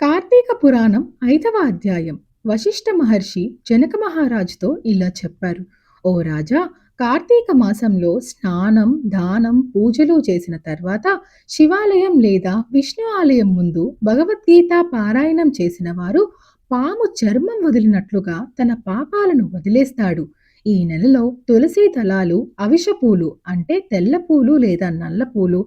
కార్తీక పురాణం ఐదవ అధ్యాయం. వశిష్ఠ మహర్షి జనక మహారాజుతో ఇలా చెప్పారు. ఓ రాజా కార్తీక మాసంలో స్నానం దానం పూజలు చేసిన తర్వాత శివాలయం లేదా విష్ణు ఆలయం ముందు భగవద్గీత పారాయణం చేసిన వారు పాము చర్మం వదిలినట్లుగా తన పాపాలను వదిలేస్తాడు. ఈ నెలలో తులసి తలాలు అవిషపూలు అంటే తెల్ల పూలు లేదా నల్ల పూలు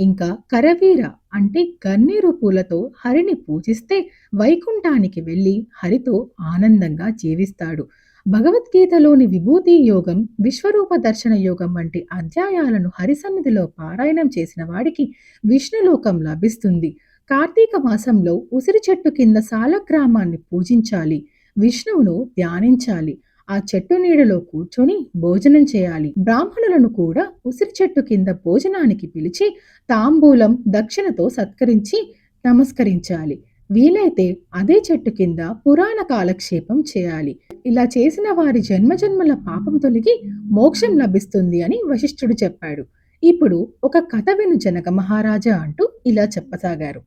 ఇంకా కరవీర అంటే గన్నేరు పూలతో హరిని పూజిస్తే వైకుంఠానికి వెళ్ళి హరితో ఆనందంగా జీవిస్తాడు. భగవద్గీతలోని విభూతి యోగం విశ్వరూప దర్శన యోగం వంటి అధ్యాయాలను హరిసన్నిధిలో పారాయణం చేసిన వాడికి విష్ణులోకం లభిస్తుంది. కార్తీక మాసంలో ఉసిరి చెట్టు కింద సాలగ్రామాన్ని పూజించాలి. విష్ణువును ధ్యానించాలి. ఆ చెట్టు నీడలో కూర్చొని భోజనం చేయాలి. బ్రాహ్మణులను కూడా ఉసిరి చెట్టు కింద భోజనానికి పిలిచి తాంబూలం దక్షిణతో సత్కరించి నమస్కరించాలి. వీలైతే అదే చెట్టు కింద పురాణ కాలక్షేపం చేయాలి. ఇలా చేసిన వారి జన్మజన్మల పాపం తొలగి మోక్షం లభిస్తుంది అని వశిష్ఠుడు చెప్పాడు. ఇప్పుడు ఒక కథ విను జనక మహారాజా అంటూ ఇలా చెప్పసాగారు.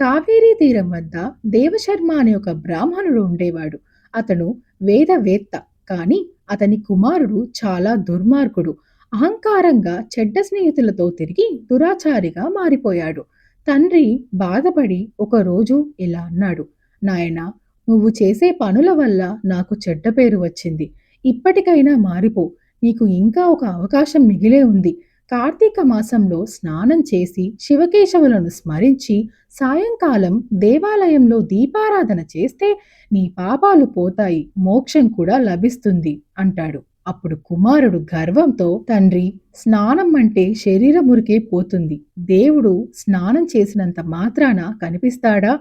కావేరీ తీరం వద్ద దేవశర్మ అనే ఒక బ్రాహ్మణుడు ఉండేవాడు. అతను వేదవేత్త. కానీ అతని కుమారుడు చాలా దుర్మార్గుడు. అహంకారంగా చెడ్డ స్నేహితులతో తిరిగి దురాచారిగా మారిపోయాడు. తండ్రి బాధపడి ఒకరోజు ఇలా అన్నాడు నాయన నువ్వు చేసే పనుల వల్ల నాకు చెడ్డ పేరు వచ్చింది. ఇప్పటికైనా మారిపో. నీకు ఇంకా ఒక అవకాశం మిగిలే ఉంది. కార్తీక మాసంలో స్నానం చేసి శివకేశవులను స్మరించి సాయంకాలం దేవాలయంలో దీపారాధన చేస్తే నీ పాపాలు పోతాయి మోక్షం కూడా లభిస్తుంది అంటాడు. అప్పుడు కుమారుడు గర్వంతో తండ్రి స్నానం అంటే శరీర మురికే పోతుంది. దేవుడు స్నానం చేసినంత మాత్రాన కనిపిస్తాడా?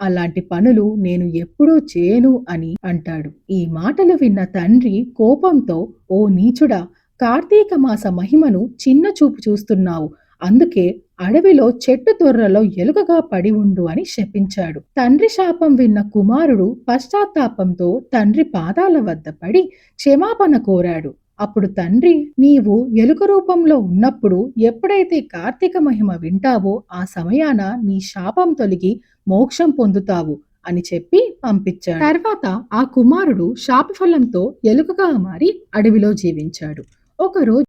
అలాంటి పనులు నేను ఎప్పుడూ చేయను అని అంటాడు. ఈ మాటలు విన్న తండ్రి కోపంతో ఓ నీచుడా కార్తీక మాస మహిమను చిన్న చూపు చూస్తున్నావు. అందుకే అడవిలో చెట్టు తొర్రలో ఎలుకగా పడి ఉండు అని శపించాడు. తండ్రి శాపం విన్న కుమారుడు పశ్చాత్తాపంతో తండ్రి పాదాల వద్ద పడి క్షమాపణ కోరాడు. అప్పుడు తండ్రి నీవు ఎలుక రూపంలో ఉన్నప్పుడు ఎప్పుడైతే కార్తీక మహిమ వింటావో ఆ సమయాన నీ శాపం తొలగి మోక్షం పొందుతావు అని చెప్పి పంపించాడు. తర్వాత ఆ కుమారుడు శాపఫలంతో ఎలుకగా మారి అడవిలో జీవించాడు. ఒకరోజు